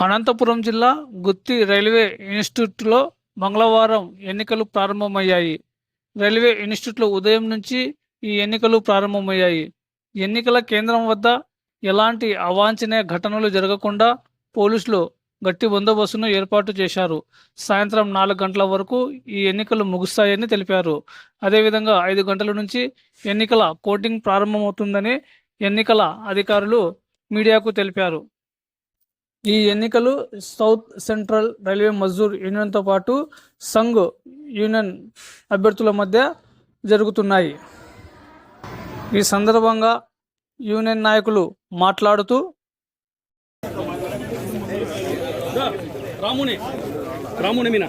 అనంతపురం జిల్లా గుత్తి రైల్వే ఇన్స్టిట్యూట్లో మంగళవారం ఎన్నికలు ప్రారంభమయ్యాయి. రైల్వే ఇన్స్టిట్యూట్లో ఉదయం నుంచి ఈ ఎన్నికలు ప్రారంభమయ్యాయి. ఎన్నికల కేంద్రం వద్ద ఎలాంటి అవాంఛనీయ ఘటనలు జరగకుండా పోలీసులు గట్టి బందోబస్తును ఏర్పాటు చేశారు. సాయంత్రం నాలుగు గంటల వరకు ఈ ఎన్నికలు ముగుస్తాయని తెలిపారు. అదేవిధంగా ఐదు గంటల నుంచి ఎన్నికల కోటింగ్ ప్రారంభమవుతుందని ఎన్నికల అధికారులు మీడియాకు తెలిపారు. ఈ ఎన్నికలు సౌత్ సెంట్రల్ రైల్వే మజ్దూర్ యూనియన్తో పాటు సంఘ్ యూనియన్ అభ్యర్థుల మధ్య జరుగుతున్నాయి. ఈ సందర్భంగా యూనియన్ నాయకులు మాట్లాడుతూ రాముని రాముని మీనా.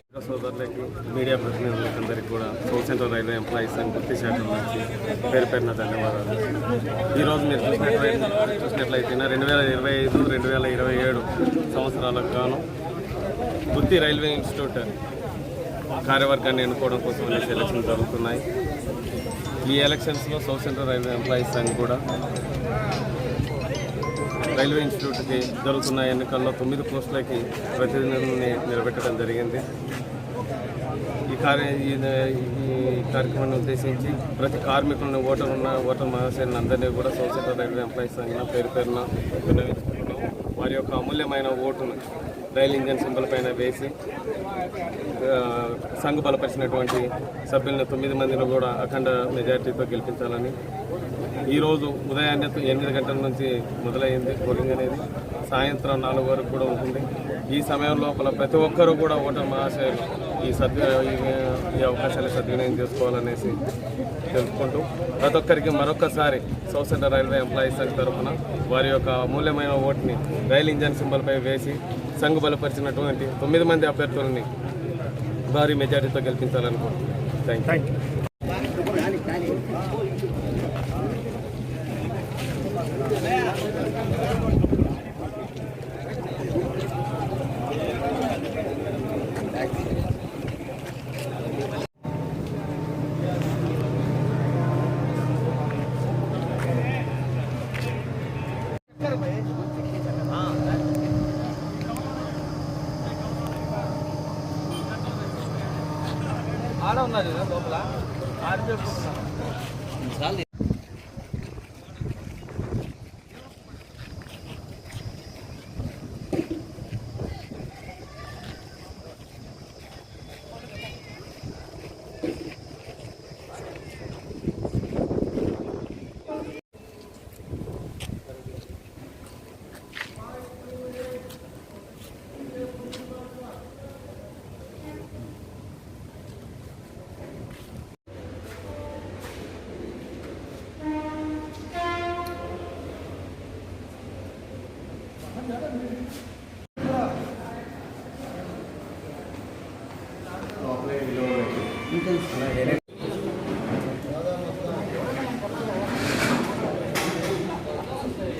సోదరులకి మీడియా ప్రతినిధులకి అందరికీ కూడా south central railway employees and గుర్తి శాఖల నుంచి పేరు పేరున ధన్యవాదాలు. ఈరోజు మీరు చూసినట్లయితే చూసినట్లయితే రెండు వేల ఇరవై ఐదు రెండు వేల ఇరవై ఏడు సంవత్సరాలకు గాను గుత్తి రైల్వే ఇన్స్టిట్యూట్ కార్యవర్గాన్ని ఎన్నుకోవడం కోసం అనేసి ఎలక్షన్స్ జరుగుతున్నాయి. ఈ ఎలక్షన్స్లో సౌత్ సెంట్రల్ రైల్వే ఎంప్లాయీస్ అని కూడా రైల్వే ఇన్స్టిట్యూట్కి జరుగుతున్న ఎన్నికల్లో తొమ్మిది పోస్టులకి ప్రతినిధుల్ని నిలబెట్టడం జరిగింది. ఈ కార్య ఈ ఈ కార్యక్రమాన్ని ఉద్దేశించి ప్రతి కార్మికులను ఓటర్ ఉన్న ఓటర్ మహాశైలిని అందరినీ కూడా సౌత్ రైల్వే ఎంప్లాయీస్ సంఘం పేరు పేరున విన్నవించుకుంటున్నాం వారి యొక్క అమూల్యమైన ఓటును రైల్ ఇంజన్ సింబల్ పైన వేసి సంఘ బలపరిచినటువంటి సభ్యులను తొమ్మిది మందిని కూడా అఖండ మెజారిటీతో గెలిపించాలని ఈరోజు ఉదయాన్నే ఎనిమిది గంటల నుంచి మొదలైంది పోలింగ్ అనేది. సాయంత్రం నాలుగు వరకు కూడా ఉంటుంది. ఈ సమయం లోపల ప్రతి ఒక్కరూ కూడా ఓటర్ మహాశయులు ఈ సద్వి ఈ- అవకాశాలు అవకాశాన్ని సద్వినియోగం చేసుకోవాలనేసి తెలుసుకుంటూ ప్రతి ఒక్కరికి మరొకసారి సౌత్ రైల్వే ఎంప్లాయీస్ సంఘ్ తరఫున వారి యొక్క అమూల్యమైన ఓటుని రైల్ ఇంజన్ సింబల్పై వేసి సంఘ బలపరిచినటువంటి తొమ్మిది మంది అభ్యర్థులని భారీ మెజారిటీతో గెలిపించాలనుకుంటున్నాను థ్యాంక్ యూ ఆడ ఉన్నది లోపల ఆడిపోతున్నాను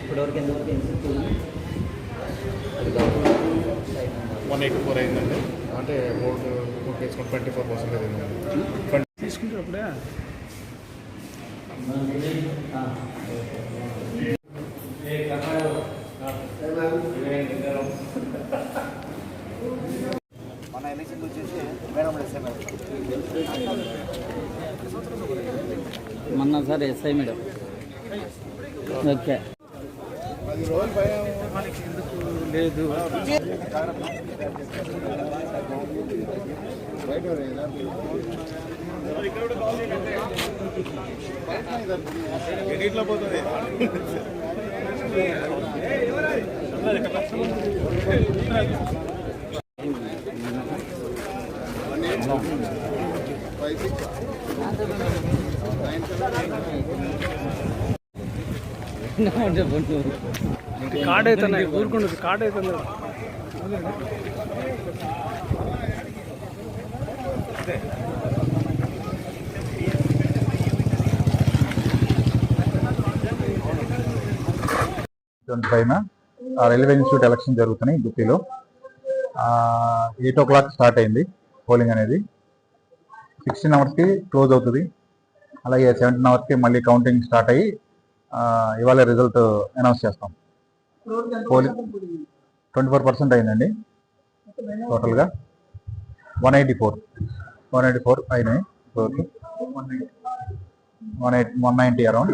ఇప్పటివరకు ఎంతవరకు వన్ ఎయిటీ ఫోర్ అయిందండి. అంటే ఓట్ ఓట్ వేసుకుని ట్వంటీ ఫోర్ పర్సెంట్ అయిందండి. తీసుకుంటారు అప్పుడే మన ఎలక్షన్ వచ్చేసి మేడం మొన్న సార్ ఎస్ఐ మేడం ఓకే లేదు ఎన్నిట్లో పోతుంది చెప్పండి కార్డ్ అవుతున్నాయి అవుతుంది రైల్వే ఇన్స్టిట్యూట్ ఎలక్షన్ జరుగుతున్నాయి గుత్తిలో ఎయిట్ ఓ క్లాక్ స్టార్ట్ అయింది పోలింగ్ అనేది. సిక్స్టీన్ అవర్స్కి క్లోజ్ అవుతుంది. అలాగే సెవెంటీన్ అవర్స్కి మళ్ళీ కౌంటింగ్ స్టార్ట్ అయ్యి ఇవాళ రిజల్ట్ అనౌన్స్ చేస్తాం. పోలింగ్ ట్వంటీ ఫోర్ పర్సెంట్ అయిందండి టోటల్గా one eighty four one eighty four అయినాయి one eight one ninety around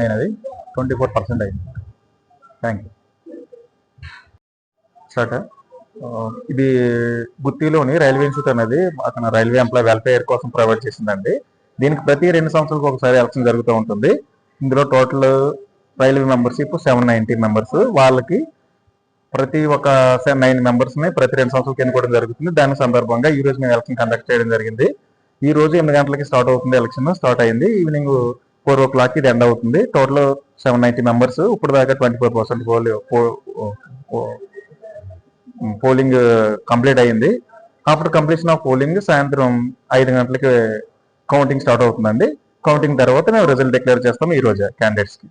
అయినది. ట్వంటీ ఫోర్ పర్సెంట్ అయింది థ్యాంక్ యూ స్టార్ట్ ఇది గుత్తిలోని రైల్వే ఇన్స్టిట్యూట్ అనేది అతను రైల్వే ఎంప్లాయ్ వెల్ఫేర్ కోసం ప్రొవైడ్ చేసిందండి. దీనికి ప్రతి రెండు సంవత్సరాలకు ఒకసారి ఎలక్షన్ జరుగుతూ ఉంటుంది. ఇందులో total railway membership seven ninety members వాళ్ళకి ప్రతి ఒక నైన్ మెంబర్స్ని ప్రతి రెండు సంవత్సరాలకి ఎన్నుకోవడం జరుగుతుంది. దాని సందర్భంగా ఈ రోజు మేము ఎలక్షన్ కండక్ట్ చేయడం జరిగింది. ఈ రోజు ఎనిమిది గంటలకి స్టార్ట్ అవుతుంది ఎలక్షన్ స్టార్ట్ అయింది. ఈవినింగ్ ఫోర్ ఓ క్లాక్ ఇది ఎండ్ అవుతుంది. టోటల్ సెవెన్ నైన్టీ మెంబర్స్ ఇప్పుడు దాకా twenty four percent polling complete అయింది. ఆఫ్టర్ కంప్లీషన్ ఆఫ్ పోలింగ్ సాయంత్రం ఐదు గంటలకి కౌంటింగ్ స్టార్ట్ అవుతుందండి. కౌంటింగ్ తర్వాత మేము రిజల్ట్ డిక్లేర్ చేస్తాం ఈ రోజు క్యాండిడేట్స్కి.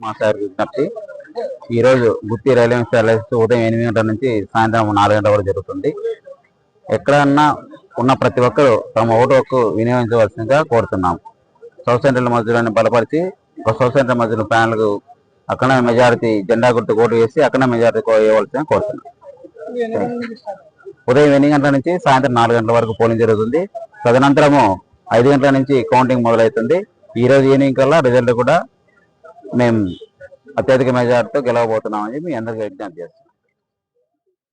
మా సార్ విజ్ఞప్తి ఈరోజు గుత్తి రైల్వే స్టేషన్ ఉదయం ఎనిమిది గంటల నుంచి సాయంత్రం నాలుగు గంటల వరకు జరుగుతుంది. ఎక్కడన్నా ఉన్న ప్రతి ఒక్కరూ తమ ఓటు హక్కు వినియోగించవలసిందిగా కోరుతున్నాం. సౌత్ సెంట్రల్ మధ్యలోని బలపరిచి ఒక సౌత్ సెంట్రల్ మధ్యలో ప్యానల్కు అక్కడ మెజారిటీ జెండా గుర్తు ఓటు వేసి అక్కడ మెజారిటీ వేయవలసిందిగా కోరుతున్నాం. ఉదయం ఎనిమిది గంటల నుంచి సాయంత్రం నాలుగు గంటల వరకు పోలింగ్ జరుగుతుంది. తదనంతరము ఐదు గంటల నుంచి కౌంటింగ్ మొదలవుతుంది. ఈ రోజు ఈవినింగ్ కల్లా రిజల్ట్ కూడా మేము అత్యధిక మెజార్టీతో గెలవబోతున్నామని మీ అందరికీ విజ్ఞప్తి చేస్తున్నాం.